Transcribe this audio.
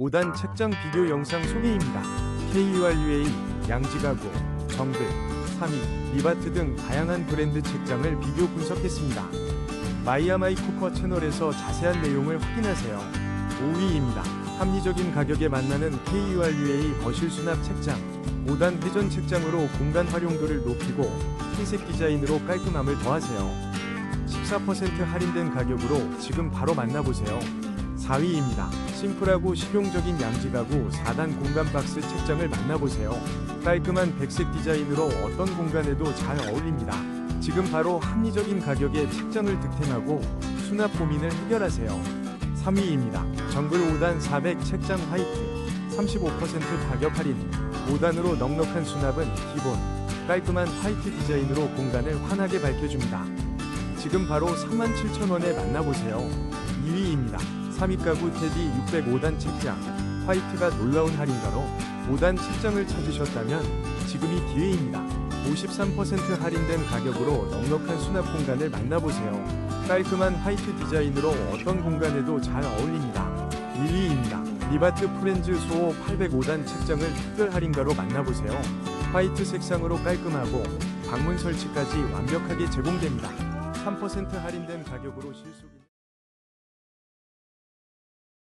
5단 책장 비교 영상 소개입니다. KURUA, 양지가구, 정글, 3위, 리바트 등 다양한 브랜드 책장을 비교 분석했습니다. 마이아마이 쿠퍼 채널에서 자세한 내용을 확인하세요. 5위입니다. 합리적인 가격에 만나는 KURUA 거실 수납 책장. 5단 회전 책장으로 공간 활용도를 높이고 흰색 디자인으로 깔끔함을 더하세요. 14% 할인된 가격으로 지금 바로 만나보세요. 4위입니다. 심플하고 실용적인 양지가구 4단 공간 박스 책장을 만나보세요. 깔끔한 백색 디자인으로 어떤 공간에도 잘 어울립니다. 지금 바로 합리적인 가격에 책장을 득템하고 수납 고민을 해결하세요. 3위입니다. 정글 5단 400 책장 화이트 35% 가격 할인 5단으로 넉넉한 수납은 기본 깔끔한 화이트 디자인으로 공간을 환하게 밝혀줍니다. 지금 바로 37,000원에 만나보세요. 2위입니다. 3위 가구 테디 605단 책장. 화이트가 놀라운 할인가로 5단 책장을 찾으셨다면 지금이 기회입니다. 53% 할인된 가격으로 넉넉한 수납 공간을 만나보세요. 깔끔한 화이트 디자인으로 어떤 공간에도 잘 어울립니다. 1위입니다. 리바트 프렌즈 소호 805단 책장을 특별 할인가로 만나보세요. 화이트 색상으로 깔끔하고 방문 설치까지 완벽하게 제공됩니다. 3% 할인된 가격으로 실속